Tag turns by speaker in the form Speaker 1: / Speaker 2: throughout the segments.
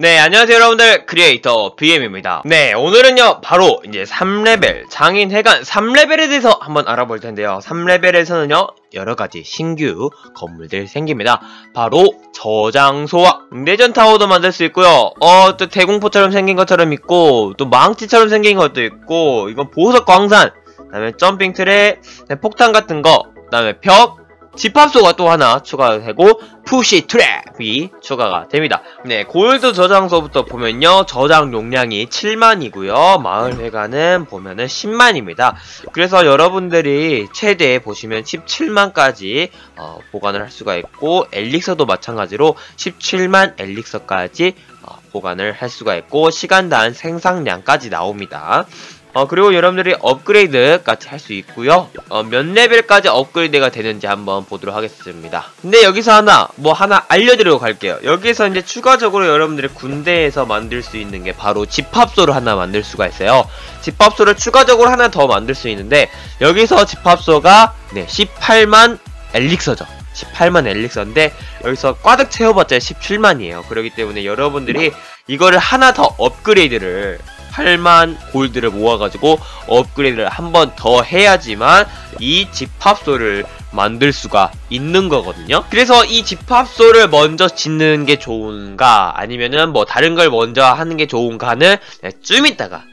Speaker 1: 네, 안녕하세요 여러분들 크리에이터 BM입니다. 네, 오늘은요 바로 이제 3레벨 장인 해관 3레벨에 대해서 한번 알아볼 텐데요. 3레벨에서는요 여러가지 신규 건물들이 생깁니다. 바로 저장소와 내전 타워도 만들 수 있고요. 어, 또 대공포처럼 생긴 것처럼 있고 또 망치처럼 생긴 것도 있고 이건 보석 광산 그다음에 점핑 트레 폭탄 같은 거 그다음에 벽 집합소가 또 하나 추가되고 푸시 트랩이 추가가 됩니다. 네, 골드 저장소부터 보면요. 저장 용량이 7만이고요. 마을 회관은 보면은 10만입니다. 그래서 여러분들이 최대 보시면 17만까지 어, 보관을 할 수가 있고 엘릭서도 마찬가지로 17만 엘릭서까지 어, 보관을 할 수가 있고 시간당 생산량까지 나옵니다. 어, 그리고 여러분들이 업그레이드까지 할 수 있고요. 어, 몇 레벨까지 업그레이드가 되는지 한번 보도록 하겠습니다. 근데 여기서 하나, 뭐 하나 알려드리고 갈게요. 여기서 이제 추가적으로 여러분들이 군대에서 만들 수 있는 게 바로 집합소를 하나 만들 수가 있어요. 집합소를 추가적으로 하나 더 만들 수 있는데 여기서 집합소가 네, 18만 엘릭서죠. 18만 엘릭서인데 여기서 꽈득 채워봤자 17만이에요. 그렇기 때문에 여러분들이 이거를 하나 더 업그레이드를 8만 골드를 모아가지고 업그레이드를 한 번 더 해야지만 이 집합소를 만들 수가 있는 거거든요. 그래서 이 집합소를 먼저 짓는 게 좋은가 아니면은 뭐 다른 걸 먼저 하는 게 좋은가는 좀 이따가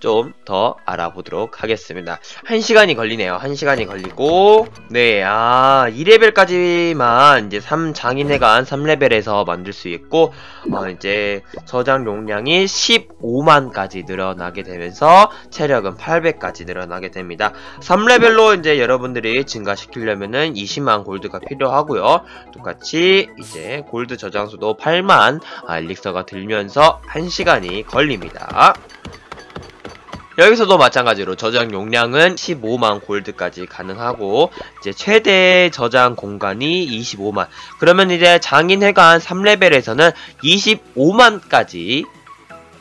Speaker 1: 좀 더 알아보도록 하겠습니다. 1시간이 걸리네요. 1시간이 걸리고 네, 아 2레벨까지만 이제 3 장인회관 3레벨에서 만들 수 있고 어, 이제 저장 용량이 15만까지 늘어나게 되면서 체력은 800까지 늘어나게 됩니다. 3레벨로 이제 여러분들이 증가시키려면은 20만 골드가 필요하고요. 똑같이 이제 골드 저장소도 8만 아, 엘릭서가 들면서 1시간이 걸립니다. 여기서도 마찬가지로 저장 용량은 15만 골드까지 가능하고 이제 최대 저장 공간이 25만. 그러면 이제 장인 회관 3레벨에서는 25만까지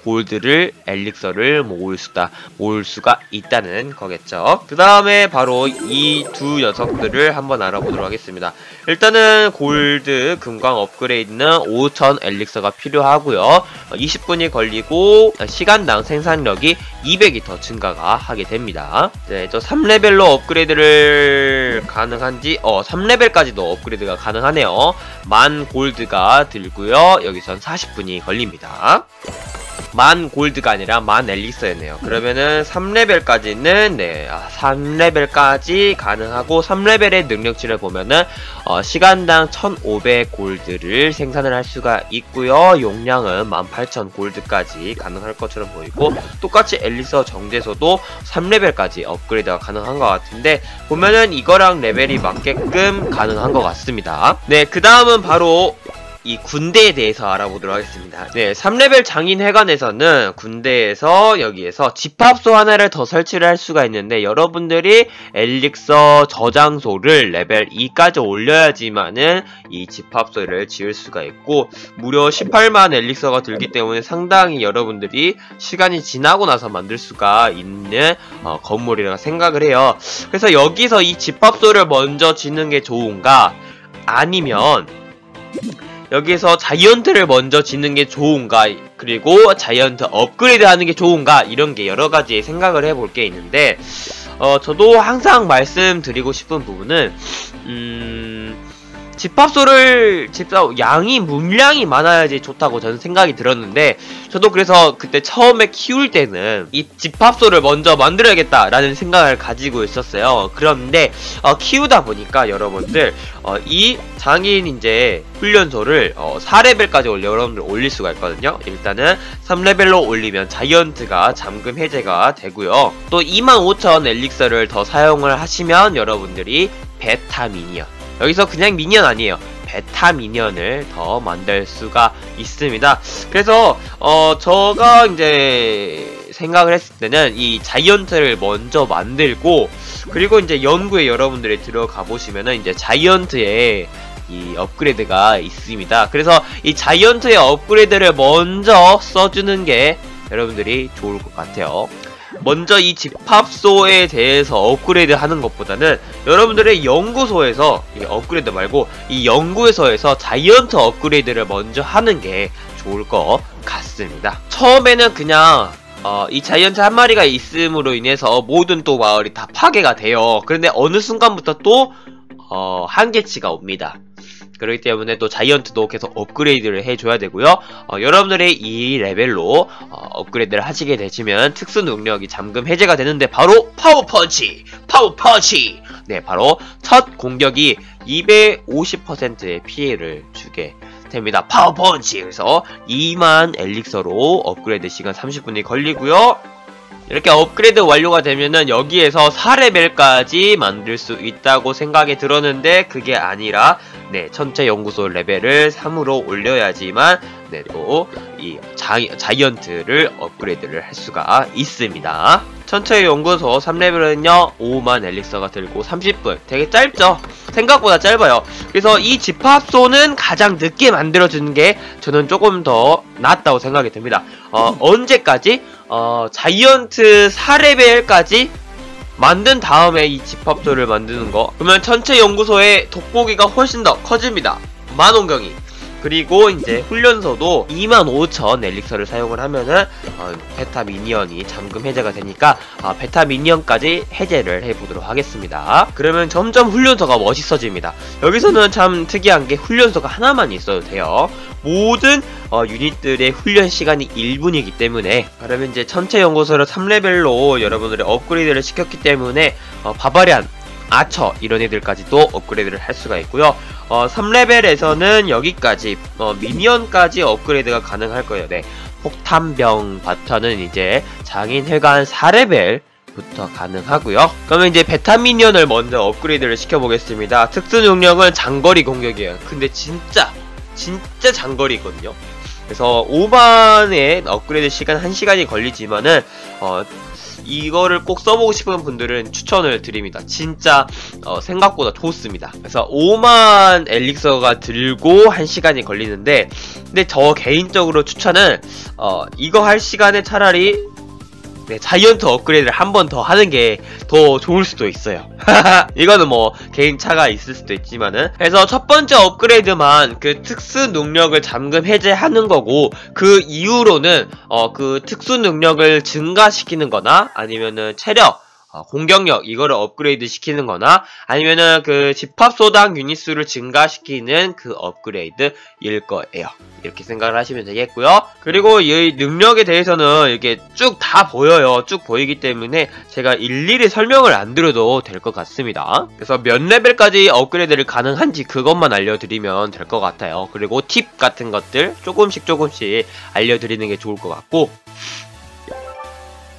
Speaker 1: 골드를 엘릭서를 모을 수다 모을 수가 있다는 거겠죠. 그 다음에 바로 이 두 녀석들을 한번 알아보도록 하겠습니다. 일단은 골드 금광 업그레이드는 5000 엘릭서가 필요하고요. 20분이 걸리고 시간당 생산력이 200이 더 증가가 하게 됩니다. 네, 저 3레벨로 업그레이드를 가능한지 어 3레벨까지도 업그레이드가 가능하네요. 만 골드가 들고요. 여기선 40분이 걸립니다. 만 골드가 아니라 만 엘릭서였네요. 그러면은 3레벨까지는 네, 3레벨까지 아, 가능하고 3레벨의 능력치를 보면은 어, 시간당 1500 골드를 생산을 할 수가 있고요. 용량은 18,000 골드까지 가능할 것처럼 보이고 똑같이 엘릭서 정제소도 3레벨까지 업그레이드가 가능한 것 같은데 보면은 이거랑 레벨이 맞게끔 가능한 것 같습니다. 네, 그 다음은 바로 이 군대에 대해서 알아보도록 하겠습니다. 네, 3레벨 장인회관에서는 군대에서 여기에서 집합소 하나를 더 설치를 할 수가 있는데 여러분들이 엘릭서 저장소를 레벨 2까지 올려야지만은 이 집합소를 지을 수가 있고 무려 18만 엘릭서가 들기 때문에 상당히 여러분들이 시간이 지나고 나서 만들 수가 있는 어, 건물이라고 생각을 해요. 그래서 여기서 이 집합소를 먼저 짓는 게 좋은가 아니면 여기서 자이언트를 먼저 짓는 게 좋은가? 그리고 자이언트 업그레이드 하는 게 좋은가? 이런 게 여러 가지 생각을 해볼 게 있는데 어 저도 항상 말씀드리고 싶은 부분은 음 집합소를 집합 양이 물량이 많아야지 좋다고 저는 생각이 들었는데 저도 그래서 그때 처음에 키울 때는 이 집합소를 먼저 만들어야겠다라는 생각을 가지고 있었어요. 그런데 어, 키우다 보니까 여러분들 어, 이 장인 이제 훈련소를 어, 4레벨까지 올려 여러분들 올릴 수가 있거든요. 일단은 3레벨로 올리면 자이언트가 잠금 해제가 되고요. 또 25,000 엘릭서를 더 사용을 하시면 여러분들이 베타 미니언 여기서 그냥 미니언 아니에요. 베타 미니언을 더 만들 수가 있습니다. 그래서 어 저가 이제 생각을 했을 때는 이 자이언트를 먼저 만들고 그리고 이제 연구에 여러분들이 들어가 보시면은 이제 자이언트의 이 업그레이드가 있습니다. 그래서 이 자이언트의 업그레이드를 먼저 써주는 게 여러분들이 좋을 것 같아요. 먼저 이 집합소에 대해서 업그레이드 하는 것보다는 여러분들의 연구소에서 업그레이드 말고 이 연구소에서 자이언트 업그레이드를 먼저 하는 게 좋을 것 같습니다. 처음에는 그냥 어, 이 자이언트 한 마리가 있음으로 인해서 모든 또 마을이 다 파괴가 돼요. 그런데 어느 순간부터 또 어, 한계치가 옵니다. 그렇기 때문에 또 자이언트도 계속 업그레이드를 해줘야 되고요. 어, 여러분들이 이 레벨로 어, 업그레이드를 하시게 되시면 특수 능력이 잠금 해제가 되는데 바로 파워 펀치! 파워 펀치! 네, 바로 첫 공격이 250%의 피해를 주게 됩니다. 파워 펀치! 그래서 2만 엘릭서로 업그레이드 시간 30분이 걸리고요. 이렇게 업그레이드 완료가 되면은 여기에서 4레벨까지 만들 수 있다고 생각이 들었는데 그게 아니라 네 천체 연구소 레벨을 3으로 올려야지만 네또이 자이언트를 업그레이드를 할 수가 있습니다. 천체 연구소 3레벨은요 5만 엘릭서가 들고 30분 되게 짧죠? 생각보다 짧아요. 그래서 이 집합소는 가장 늦게 만들어주는 게 저는 조금 더 낫다고 생각이 듭니다. 어, 언제까지? 어, 자이언트 4레벨까지 만든 다음에 이 집합소를 만드는 거. 그러면 전체 연구소의 돋보기가 훨씬 더 커집니다. 만원경이 그리고 이제 훈련소도 25,000 엘릭서를 사용을 하면은 어, 베타 미니언이 잠금 해제가 되니까 어, 베타 미니언까지 해제를 해보도록 하겠습니다. 그러면 점점 훈련소가 멋있어집니다. 여기서는 참 특이한 게 훈련소가 하나만 있어도 돼요. 모든 어, 유닛들의 훈련 시간이 1분이기 때문에 그러면 이제 전체 연구소를 3레벨로 여러분들이 업그레이드를 시켰기 때문에 어, 바바리안 아처 이런 애들까지도 업그레이드를 할 수가 있고요. 어, 3레벨에서는 여기까지 어, 미니언까지 업그레이드가 가능할 거예요. 네. 폭탄병 바터는 이제 장인회관 4레벨 부터 가능하고요. 그러면 이제 베타 미니언을 먼저 업그레이드를 시켜보겠습니다. 특수 능력은 장거리 공격이에요. 근데 진짜 진짜 장거리거든요. 그래서 5반의 업그레이드 시간 1시간이 걸리지만은 어, 이거를 꼭 써보고 싶은 분들은 추천을 드립니다. 진짜 어, 생각보다 좋습니다. 그래서 5만 엘릭서가 들고 1시간이 걸리는데 근데 저 개인적으로 추천은 어, 이거 할 시간에 차라리 네, 자이언트 업그레이드를 한 번 더 하는 게 더 좋을 수도 있어요. 이거는 뭐 개인 차가 있을 수도 있지만은 그래서 첫 번째 업그레이드만 그 특수 능력을 잠금 해제하는 거고 그 이후로는 어 그 특수 능력을 증가시키는 거나 아니면은 체력 어, 공격력 이거를 업그레이드 시키는 거나 아니면은 그 집합소당 유닛 수를 증가시키는 그 업그레이드일 거예요. 이렇게 생각을 하시면 되겠고요. 그리고 이 능력에 대해서는 이렇게 쭉 다 보여요. 쭉 보이기 때문에 제가 일일이 설명을 안 드려도 될 것 같습니다. 그래서 몇 레벨까지 업그레이드를 가능한지 그것만 알려드리면 될 것 같아요. 그리고 팁 같은 것들 조금씩 조금씩 알려드리는 게 좋을 것 같고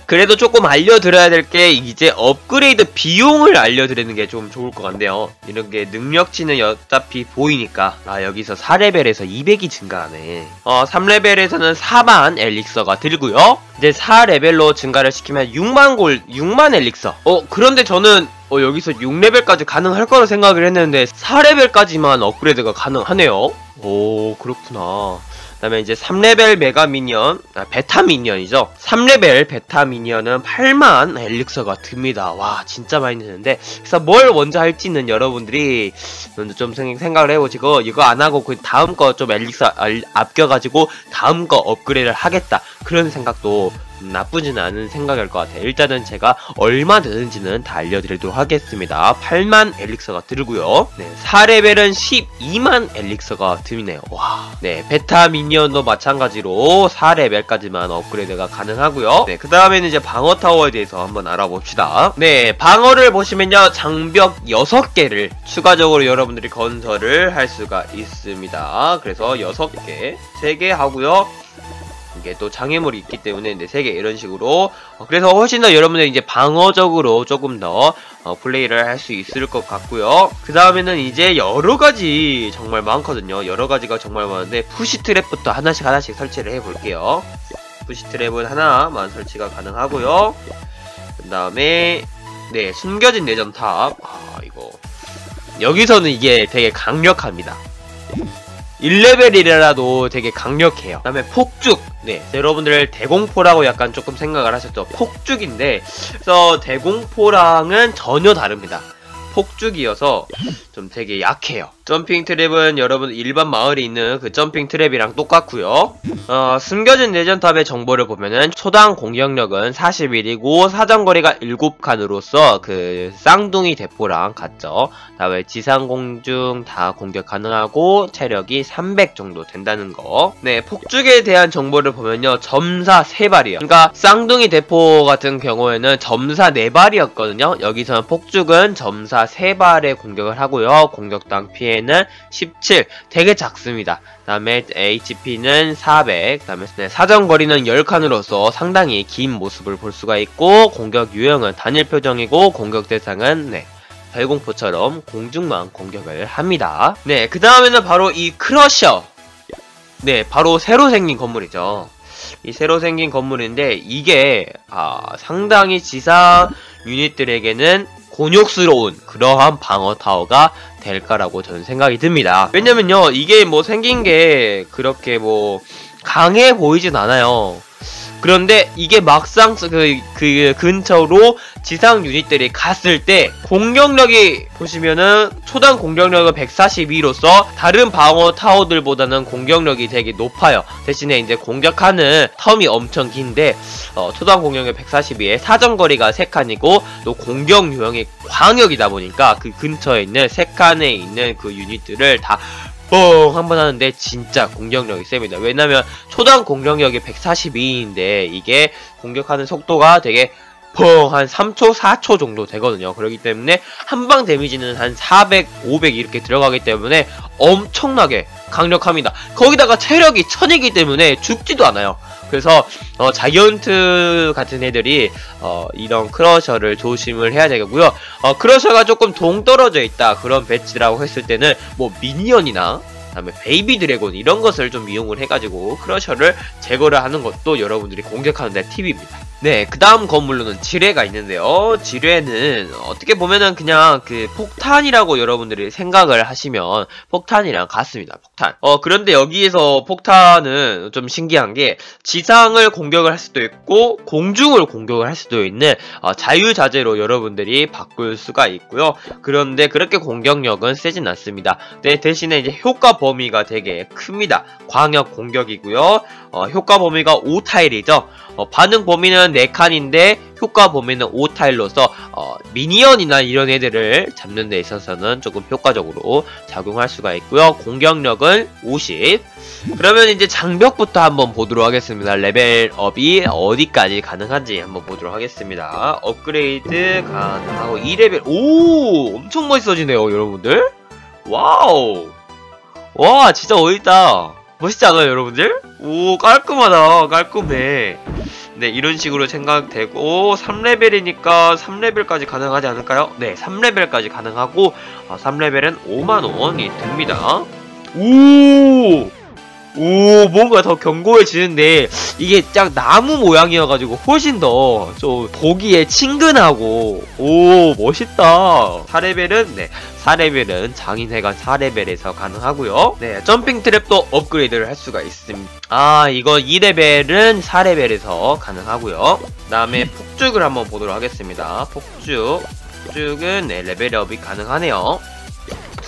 Speaker 1: 그래도 조금 알려드려야 될 게 이제 업그레이드 비용을 알려드리는 게 좀 좋을 것 같네요. 이런 게 능력치는 어차피 보이니까 아 여기서 4레벨에서 200이 증가하네. 어 3레벨에서는 4만 엘릭서가 들고요. 이제 4레벨로 증가를 시키면 6만 골 6만 엘릭서. 어 그런데 저는 어 여기서 6레벨까지 가능할 거라 생각을 했는데 4레벨까지만 업그레이드가 가능하네요. 오 그렇구나. 그 다음에 이제 3레벨 메가 미니언, 아, 베타 미니언이죠. 3레벨 베타 미니언은 8만 엘릭서가 듭니다. 와, 진짜 많이 드는데. 그래서 뭘 먼저 할지는 여러분들이 먼저 좀 생각을 해보시고, 이거 안 하고 그 다음 거 좀 엘릭서 아껴가지고 다음 거 업그레이드를 하겠다. 그런 생각도 나쁘지는 않은 생각일 것 같아요. 일단은 제가 얼마 드는지는 다 알려드리도록 하겠습니다. 8만 엘릭서가 들고요. 네, 4레벨은 12만 엘릭서가 드네요. 와, 네, 베타 미니언도 마찬가지로 4레벨까지만 업그레이드가 가능하고요. 네, 그 다음에는 이제 방어 타워에 대해서 한번 알아봅시다. 네, 방어를 보시면요, 장벽 6개를 추가적으로 여러분들이 건설을 할 수가 있습니다. 그래서 6개, 3개 하고요. 이게 또 장애물이 있기 때문에 네, 3개 이런 식으로. 어, 그래서 훨씬 더 여러분들 이제 방어적으로 조금 더 어, 플레이를 할 수 있을 것 같고요. 그 다음에는 이제 여러가지 정말 많거든요. 여러가지가 정말 많은데 푸시 트랩부터 하나씩 하나씩 설치를 해볼게요. 푸시 트랩은 하나만 설치가 가능하고요. 그 다음에 네 숨겨진 내전탑. 아 이거. 여기서는 이게 되게 강력합니다 1레벨이라도 되게 강력해요. 그 다음에 폭죽. 네. 여러분들 대공포라고 약간 조금 생각을 하셨죠. 폭죽인데, 그래서 대공포랑은 전혀 다릅니다. 폭죽이어서 좀 되게 약해요. 점핑 트랩은 여러분 일반 마을에 있는 그 점핑 트랩이랑 똑같고요. 어, 숨겨진 내전탑의 정보를 보면은 초당 공격력은 41이고 사정거리가 7칸으로서 그 쌍둥이 대포랑 같죠. 다음에 지상 공중 다 공격 가능하고 체력이 300 정도 된다는 거. 네, 폭죽에 대한 정보를 보면요. 점사 3발이요. 그러니까 쌍둥이 대포 같은 경우에는 점사 4발이었거든요. 여기서는 폭죽은 점사 3발의 공격을 하고요. 공격당 피해 는 17. 되게 작습니다. 다음에 HP는 400. 다음에 네, 사정거리는 10칸으로서 상당히 긴 모습을 볼 수가 있고 공격 유형은 단일 표정이고 공격 대상은 네. 별공포처럼 공중만 공격을 합니다. 네, 그 다음에는 바로 이 크러셔. 네, 바로 새로 생긴 건물이죠. 이 새로 생긴 건물인데 이게 아, 상당히 지상 유닛들에게는 곤욕스러운 그러한 방어 타워가 될까라고 저는 생각이 듭니다. 왜냐면요, 이게 뭐 생긴 게 그렇게 뭐 강해 보이진 않아요. 그런데 이게 막상 그, 그 근처로 지상 유닛들이 갔을 때 공격력이 보시면은 초당 공격력은 142로서 다른 방어 타워들보다는 공격력이 되게 높아요. 대신에 이제 공격하는 텀이 엄청 긴데 어, 초당 공격력 142에 사정거리가 3칸이고 또 공격 유형이 광역이다 보니까 그 근처에 있는 3칸에 있는 그 유닛들을 다 뻥! 한 번 하는데 진짜 공격력이 셉니다. 왜냐면 초당 공격력이 142인데 이게 공격하는 속도가 되게 펑! 한 3초, 4초 정도 되거든요. 그렇기 때문에 한방 데미지는 한 400, 500 이렇게 들어가기 때문에 엄청나게 강력합니다. 거기다가 체력이 1000이기 때문에 죽지도 않아요. 그래서 어, 자이언트 같은 애들이 어, 이런 크러셔를 조심을 해야 되겠고요. 어, 크러셔가 조금 동떨어져 있다 그런 배치라고 했을 때는 뭐 미니언이나 다음에 베이비 드래곤 이런 것을 좀 이용을 해가지고 크러셔를 제거를 하는 것도 여러분들이 공격하는데 팁입니다. 네, 그 다음 건물로는 지뢰가 있는데요. 지뢰는 어떻게 보면은 그냥 그 폭탄이라고 여러분들이 생각을 하시면 폭탄이랑 같습니다. 폭탄. 어, 그런데 여기에서 폭탄은 좀 신기한 게 지상을 공격을 할 수도 있고 공중을 공격을 할 수도 있는 어, 자유자재로 여러분들이 바꿀 수가 있고요. 그런데 그렇게 공격력은 세진 않습니다. 네, 대신에 이제 효과 범위가 되게 큽니다. 광역 공격이고요. 어, 효과 범위가 5타일이죠. 어, 반응 범위는 4칸인데 효과 범위는 5타일로서 어, 미니언이나 이런 애들을 잡는 데 있어서는 조금 효과적으로 작용할 수가 있고요. 공격력은 50. 그러면 이제 장벽부터 한번 보도록 하겠습니다. 레벨업이 어디까지 가능한지 한번 보도록 하겠습니다. 업그레이드 가능하고 2레벨 오 엄청 멋있어지네요 여러분들. 와우 와 진짜 어있다 멋있지 않아요 여러분들? 오 깔끔하다 깔끔해 네 이런 식으로 생각되고 3레벨이니까 3레벨까지 가능하지 않을까요? 네 3레벨까지 가능하고 어, 3레벨은 5만원이 듭니다 오! 오 뭔가 더 견고해지는데 이게 딱 나무 모양이어가지고 훨씬 더 좀 보기에 친근하고 오 멋있다. 4레벨은 네 4레벨은 장인회관 4레벨에서 가능하고요. 네 점핑 트랩도 업그레이드를 할 수가 있습니다 아 이거 2레벨은 4레벨에서 가능하고요. 그 다음에 폭죽을 한번 보도록 하겠습니다. 폭죽. 폭죽은 네 레벨업이 가능하네요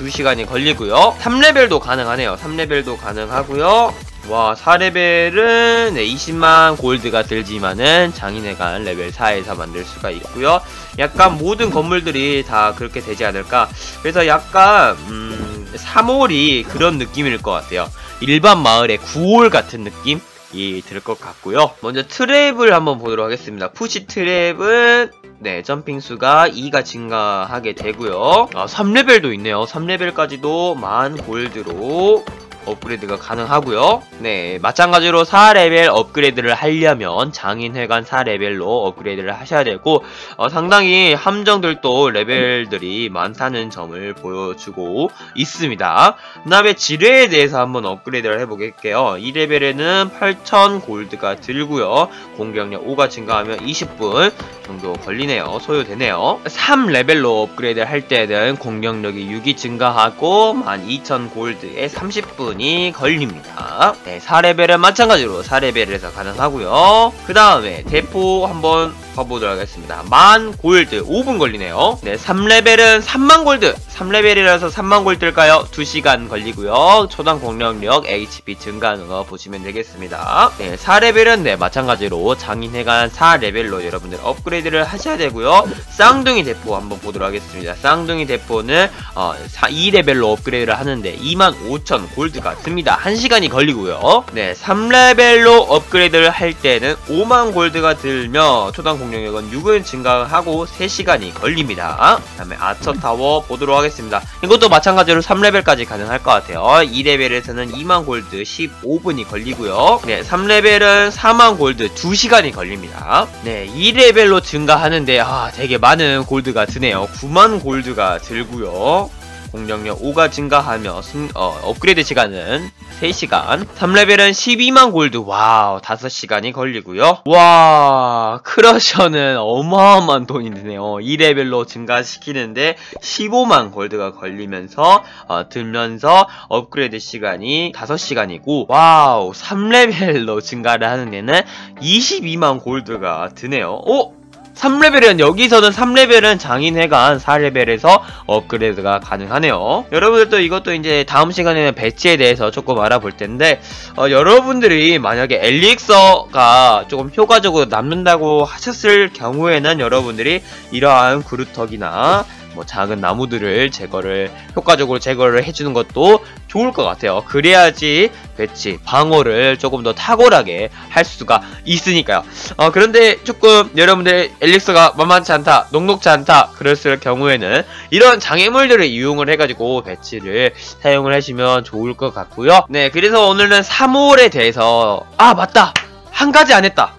Speaker 1: 2시간이 걸리고요. 3레벨도 가능하네요. 3레벨도 가능하고요. 와 4레벨은 네, 20만 골드가 들지만은 장인의관 레벨 4에서 만들 수가 있고요. 약간 모든 건물들이 다 그렇게 되지 않을까. 그래서 약간 음, 3홀이 그런 느낌일 것 같아요. 일반 마을의 9홀 같은 느낌? 이 들 것 같고요. 먼저 트랩을 한번 보도록 하겠습니다. 푸시 트랩은 네, 점핑 수가 2가 증가하게 되고요. 아, 3레벨도 있네요. 3레벨까지도 만 골드로 업그레이드가 가능하고요. 네, 마찬가지로 4레벨 업그레이드를 하려면 장인회관 4레벨로 업그레이드를 하셔야 되고 어, 상당히 함정들도 레벨들이 많다는 점을 보여주고 있습니다. 그 다음에 지뢰에 대해서 한번 업그레이드를 해보겠게요. 2레벨에는 8000 골드가 들고요. 공격력 5가 증가하면 20분 정도 걸리네요. 소요되네요. 3레벨로 업그레이드 할 때는 공격력이 6이 증가하고 12,000 골드에 30분 이 걸립니다. 네, 4레벨은 마찬가지로 4레벨에서 가능하고요. 그 다음에 대포 한번 가보도록 하겠습니다. 만 골드 5분 걸리네요. 네, 3레벨은 3만 골드. 3레벨이라서 3만 골드일까요? 2시간 걸리고요. 초당 공격력 HP 증가하는 거 보시면 되겠습니다. 네, 4레벨은 네, 마찬가지로 장인회관 4레벨로 여러분들 업그레이드를 하셔야 되고요. 쌍둥이 대포 한번 보도록 하겠습니다. 쌍둥이 대포는 어, 4, 2레벨로 업그레이드를 하는데 25,000 골드가 듭니다. 1시간이 걸리 고요. 네, 3레벨로 업그레이드를 할 때는 5만 골드가 들며 초당 공격력은 6은 증가하고 3시간이 걸립니다. 그 다음에 아처 타워 보도록 하겠습니다. 이것도 마찬가지로 3레벨까지 가능할 것 같아요. 2레벨에서는 2만 골드 15분이 걸리고요. 네, 3레벨은 4만 골드 2시간이 걸립니다. 네, 2레벨로 증가하는데 아, 되게 많은 골드가 드네요. 9만 골드가 들고요. 공격력 5가 증가하며 승, 어, 업그레이드 시간은 3시간. 3레벨은 12만 골드. 와우 5시간이 걸리고요. 와 크러셔는 어마어마한 돈이 드네요. 2레벨로 증가시키는데 15만 골드가 걸리면서 어, 들면서 업그레이드 시간이 5시간이고 와우 3레벨로 증가를 하는 데는 22만 골드가 드네요. 오? 3레벨은 여기서는 3레벨은 장인회관 4레벨에서 업그레이드가 가능하네요. 여러분들도 이것도 이제 다음 시간에는 배치에 대해서 조금 알아볼 텐데 어, 여러분들이 만약에 엘릭서가 조금 효과적으로 남는다고 하셨을 경우에는 여러분들이 이러한 그루터기나 뭐 작은 나무들을 제거를 효과적으로 제거를 해주는 것도 좋을 것 같아요. 그래야지 배치 방어를 조금 더 탁월하게 할 수가 있으니까요. 어, 그런데 조금 여러분들 엘릭스가 만만치 않다, 녹록지 않다 그랬을 경우에는 이런 장애물들을 이용을 해가지고 배치를 사용을 하시면 좋을 것 같고요. 네, 그래서 오늘은 3월에 대해서 아 맞다 한 가지 안 했다.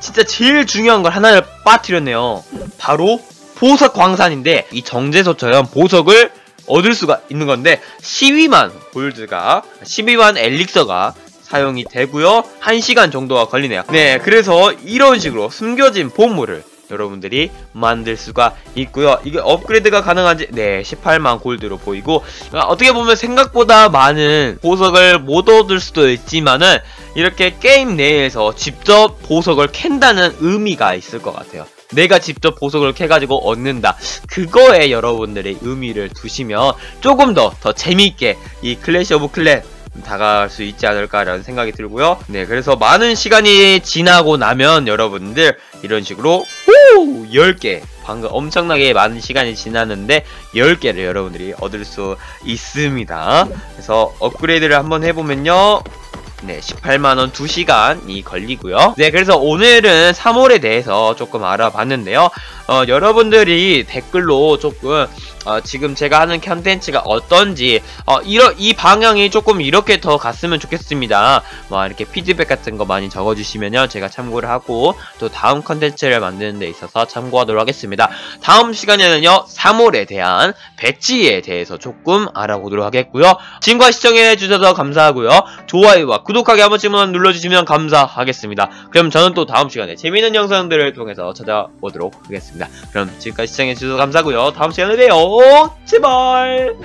Speaker 1: 진짜 제일 중요한 걸 하나를 빠뜨렸네요. 바로 보석 광산인데 이 정제소처럼 보석을 얻을 수가 있는 건데 12만 골드가 12만 엘릭서가 사용이 되고요. 1시간 정도가 걸리네요. 네 그래서 이런 식으로 숨겨진 보물을 여러분들이 만들 수가 있고요. 이게 업그레이드가 가능한지 네 18만 골드로 보이고 아, 어떻게 보면 생각보다 많은 보석을 못 얻을 수도 있지만은 이렇게 게임 내에서 직접 보석을 캔다는 의미가 있을 것 같아요 내가 직접 보석을 캐가지고 얻는다. 그거에 여러분들의 의미를 두시면 조금 더 더 재미있게 이 클래시 오브 클랜 다가갈 수 있지 않을까라는 생각이 들고요. 네, 그래서 많은 시간이 지나고 나면 여러분들 이런 식으로 오! 10개 방금 엄청나게 많은 시간이 지났는데 10개를 여러분들이 얻을 수 있습니다. 그래서 업그레이드를 한번 해보면요. 네, 18만원 2시간이 걸리고요. 네, 그래서 오늘은 3월에 대해서 조금 알아봤는데요. 어, 여러분들이 댓글로 조금 어, 지금 제가 하는 컨텐츠가 어떤지 어, 이러, 이 방향이 조금 이렇게 더 갔으면 좋겠습니다. 뭐 이렇게 피드백 같은 거 많이 적어주시면요 제가 참고를 하고 또 다음 컨텐츠를 만드는 데 있어서 참고하도록 하겠습니다. 다음 시간에는요 3월에 대한 배지에 대해서 조금 알아보도록 하겠고요. 지금까지 시청해주셔서 감사하고요. 좋아요와 구독하기 한 번씩만 눌러주시면 감사하겠습니다. 그럼 저는 또 다음 시간에 재미있는 영상들을 통해서 찾아오도록 하겠습니다. 그럼 지금까지 시청해주셔서 감사하고요. 다음 시간에 봬요. 제발.